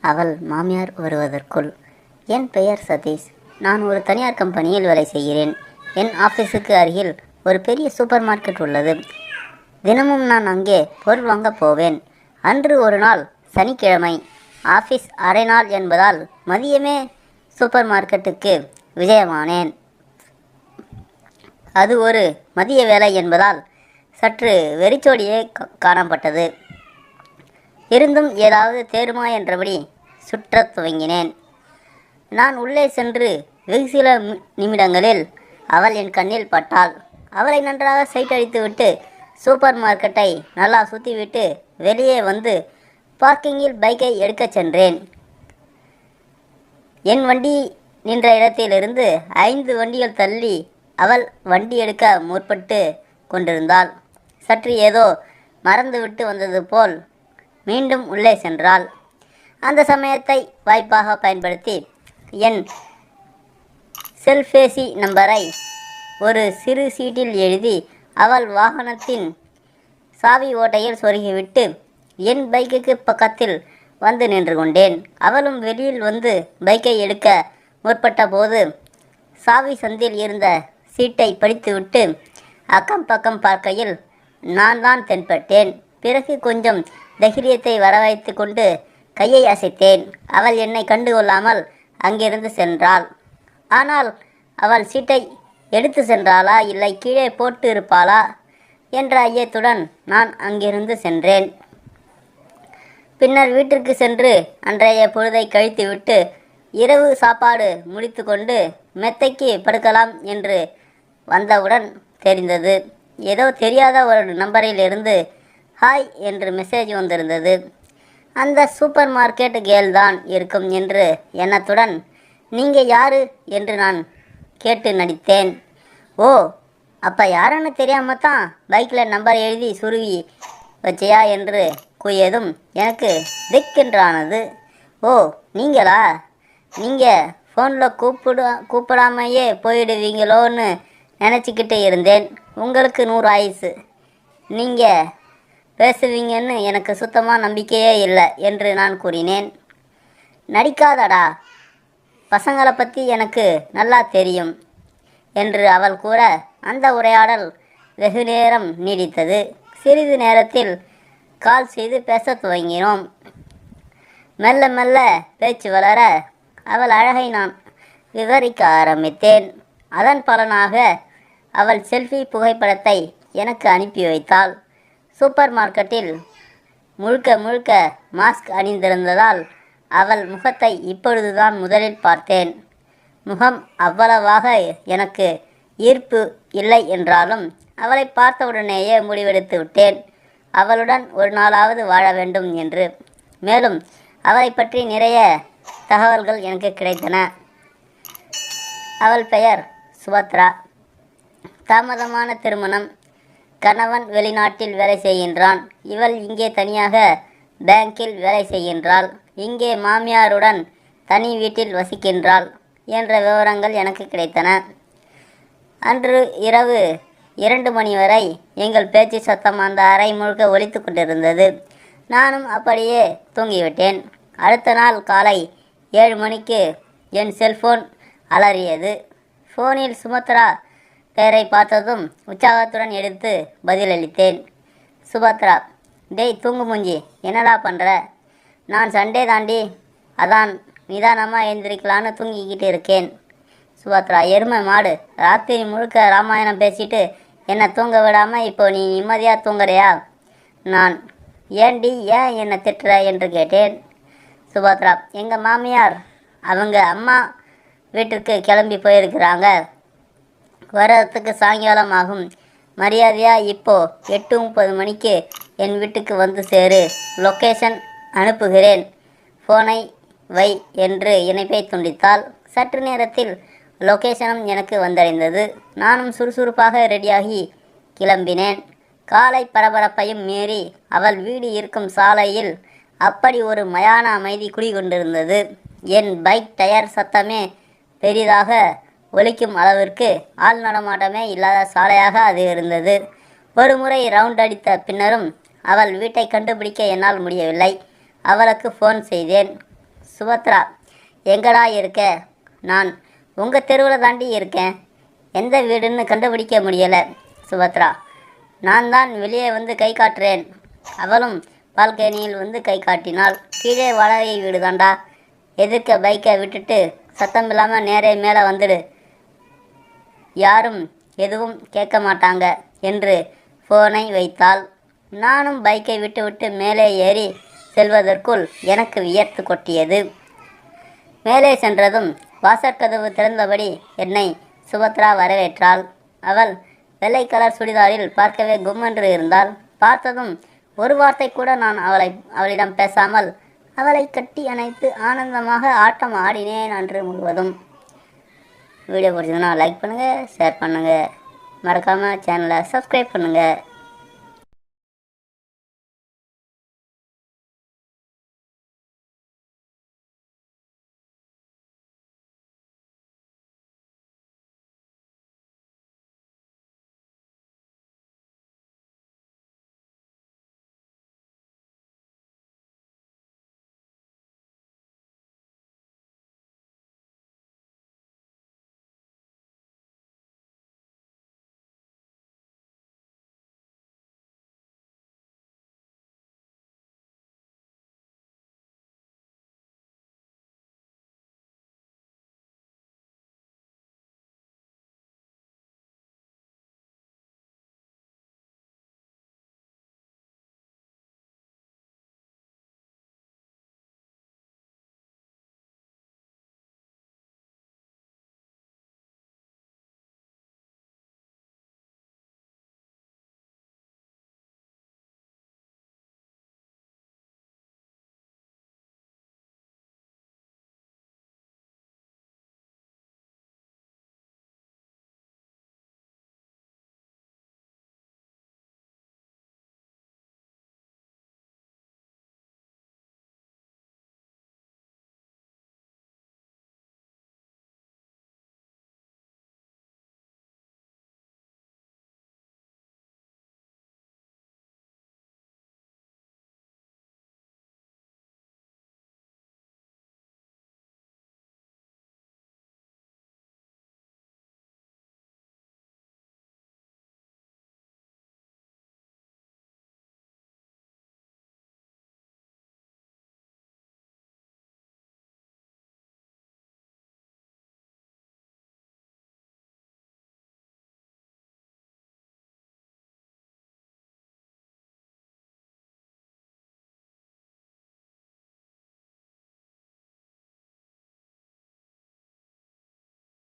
அவள் மாமியார் வருவதற்குள் என் பெயர் சதீஷ். நான் ஒரு தனியார் கம்பெனியில் வேலை செய்கிறேன். என் ஆஃபீஸுக்கு அருகில் ஒரு பெரிய சூப்பர் மார்க்கெட் உள்ளது. தினமும் நான் அங்கே பொருள் வாங்க போவேன். அன்று ஒரு நாள் சனிக்கிழமை. ஆஃபீஸ் அரை நாள் என்பதால் மதியமே சூப்பர் மார்க்கெட்டுக்கு விஜயமானேன். அது ஒரு மதிய வேலை என்பதால் சற்று வெறிச்சோடியே கா- காணப்பட்டது. இருந்தும் ஏதாவது தேருமா என்றபடி சுற்றத் துவங்கினேன். நான் உள்ளே சென்று வெகு சில நிமிடங்களில் அவள் என் கண்ணில் பட்டாள். அவளை நன்றாக சைட் அடித்துவிட்டு சூப்பர் மார்க்கெட்டை நல்லா சுற்றிவிட்டு வெளியே வந்து பார்க்கிங்கில் பைக்கை எடுக்கச் சென்றேன். என் வண்டி நின்ற இடத்திலிருந்து ஐந்து வண்டிகள் தள்ளி அவள் வண்டி எடுக்க முற்பட்டு கொண்டிருந்தாள். சற்று ஏதோ மறந்துவிட்டு வந்தது போல் மீண்டும் உள்ளே சென்றாள் அந்த சமயத்தை வாய்ப்பாக பயன்படுத்தி என் செல்பேசி நம்பரை ஒரு சிறு சீட்டில் எழுதி அவள் வாகனத்தின் சாவி ஓட்டையில் சொருகிவிட்டு என் பைக்குக்கு பக்கத்தில் வந்து நின்று கொண்டேன். அவளும் வெளியில் வந்து பைக்கை எடுக்க முற்பட்ட போது சாவி சந்தில் இருந்த சீட்டை படித்துவிட்டு அக்கம் பக்கம் பார்க்கையில் நான் தான் தென்பட்டேன். பிறகு கொஞ்சம் தைரியத்தை வரவைத்து கொண்டு கையை அசைத்தேன். அவள் என்னை கண்டுகொள்ளாமல் அங்கிருந்து சென்றாள். ஆனால் அவள் சீட்டை எடுத்து சென்றாளா? இல்லை கீழே போட்டு இருப்பாளா என்ற ஐயத்துடன் நான் அங்கிருந்து சென்றேன். பின்னர் வீட்டிற்கு சென்று அன்றைய பொழுதை கழித்துவிட்டு இரவு சாப்பாடு முடித்துக்கொண்டு மெத்தைக்கு படுக்கலாம் என்று வந்தவுடன் தெரிந்தது. ஏதோ தெரியாத ஒரு நம்பரில் இருந்து ஹாய் என்று மெசேஜ் வந்திருந்தது. அந்த சூப்பர் மார்க்கெட் கேல் தான் இருக்கும் என்று எண்ணத்துடன் நீங்கள் யாரு? என்று நான் கேட்டு நடித்தேன். ஓ அப்போ யாருன்னு தெரியாமல் தான் பைக்கில் நம்பர் எழுதி சுருவி வச்சியா? என்று கூறியதும் எனக்கு திக்கென்றானது. ஓ நீங்களா? நீங்கள் ஃபோனில் கூப்பிட கூப்பிடாமையே போயிடுவீங்களோன்னு நினச்சிக்கிட்டு இருந்தேன். உங்களுக்கு நூறு ஆயுசு. நீங்கள் பேசுவீங்கன்னு எனக்கு சுத்தமாக நம்பிக்கையே இல்லை என்று நான் கூறினேன். நடிக்காதடா. பசங்களை பற்றி எனக்கு நல்லா தெரியும் என்று அவள் கூற அந்த உரையாடல் வெகு நேரம் நீடித்தது. சிறிது நேரத்தில் கால் செய்து பேசத் துவங்கினோம். மெல்ல மெல்ல பேச்சு வளர அவள் அழகை நான் விவரிக்க ஆரம்பித்தேன். அதன் பலனாக அவள் செல்ஃபி புகைப்படத்தை எனக்கு அனுப்பி வைத்தாள். சூப்பர் மார்க்கெட்டில் முழுக்க முழுக்க மாஸ்க் அணிந்திருந்ததால் அவள் முகத்தை இப்பொழுதுதான் முதலில் பார்த்தேன். முகம் அவ்வளவாக எனக்கு ஈர்ப்பு இல்லை என்றாலும் அவளை பார்த்தவுடனேயே முடிவெடுத்து விட்டேன். அவளுடன் ஒரு நாளாவது வாழ வேண்டும் என்று. மேலும் அவளை பற்றி நிறைய தகவல்கள் எனக்கு கிடைத்தன. அவள் பெயர் சுபத்ரா. தாமதமான திருமணம் கணவன் வெளிநாட்டில் வேலை செய்கின்றான். இவள் இங்கே தனியாக பேங்கில் வேலை செய்கின்றாள். இங்கே மாமியாருடன் தனி வீட்டில் வசிக்கின்றாள் என்ற விவரங்கள் எனக்கு கிடைத்தன. அன்று இரவு இரண்டு மணி வரை எங்கள் பேச்சு சத்தம் அந்த அறை முழுக்க ஒலித்து கொண்டிருந்தது. நானும் அப்படியே தூங்கிவிட்டேன். அடுத்த நாள் காலை ஏழு மணிக்கு என் செல்ஃபோன் அலறியது. ஃபோனில் சுமத்ரா பெயரை பார்த்ததும் உற்சாகத்துடன் எடுத்து பதிலளித்தேன். சுபத்ரா டேய் தூங்கு மூஞ்சி. என்னடா பண்ணுற நான் சண்டே தாண்டி அதான் நிதானமாக எழுந்திரிக்கலான்னு தூங்கிக்கிட்டு இருக்கேன். சுபத்ரா எருமை மாடு. ராத்திரி முழுக்க ராமாயணம் பேசிட்டு என்னை தூங்க விடாமல் இப்போ நீ நிம்மதியாக தூங்குறியா? நான் ஏண்டி ஏன் என்னை திட்டுற? என்று கேட்டேன். சுபத்ரா எங்கள் மாமியார் அவங்க அம்மா வீட்டுக்கு கிளம்பி போயிருக்கிறாங்க. வர்றதுக்கு சாயங்காலம் ஆகும் மரியாதையாக இப்போ எட்டு முப்பது மணிக்கு என் வீட்டுக்கு வந்து சேரு. லொக்கேஷன் அனுப்புகிறேன். ஃபோனை வை என்று இணைப்பை துண்டித்தால் சற்று நேரத்தில் லொக்கேஷனும் எனக்கு வந்தடைந்தது. நானும் சுறுசுறுப்பாக ரெடியாகி கிளம்பினேன். காலை பரபரப்பையும் மீறி அவள் வீடு இருக்கும் சாலையில் அப்படி ஒரு மயான அமைதி குடிகொண்டிருந்தது. என் பைக் டயர் சத்தமே பெரிதாக ஒழிக்கும் அளவிற்கு ஆள் நடமாட்டமே இல்லாத சாலையாக அது இருந்தது. ஒரு முறை ரவுண்ட் அடித்த பின்னரும் அவள் வீட்டை கண்டுபிடிக்க என்னால் முடியவில்லை. அவளுக்கு ஃபோன் செய்தேன். சுபத்ரா எங்கடா இருக்க? நான் உங்கள் தெருவில் தாண்டி இருக்கேன். எந்த வீடுன்னு கண்டுபிடிக்க முடியலை சுபத்ரா. நான் தான் வெளியே வந்து கை காட்டுறேன். அவளும் பால்கனியில் வந்து கை காட்டினாள். கீழே வாடகை வீடு தாண்டா எதிர்க்க பைக்கை விட்டுட்டு சத்தம் இல்லாமல் நேரே மேலே வந்துடு. யாரும் எதுவும் கேட்க மாட்டாங்க என்று ஃபோனை வைத்தாள். நானும் பைக்கை விட்டுவிட்டு மேலே ஏறி செல்வதற்குள் எனக்கு வியர்த்து கொட்டியது. மேலே சென்றதும் வாசற்கதவு திறந்தபடி என்னை சுபத்ரா வரவேற்றாள். அவள் வெள்ளை கலர் சுடிதாரில் பார்க்கவே கும்மென்று இருந்தாள். பார்த்ததும் ஒரு வார்த்தை கூட நான் அவளை அவளிடம் பேசாமல் அவளை கட்டி அணைத்து ஆனந்தமாக ஆட்டம் ஆடினேன் அன்று முழுவதும். வீடியோ பிடிச்சதுன்னா லைக் பண்ணுங்கள் ஷேர் பண்ணுங்கள் மறக்காமல் சேனலை சப்ஸ்கிரைப் பண்ணுங்கள்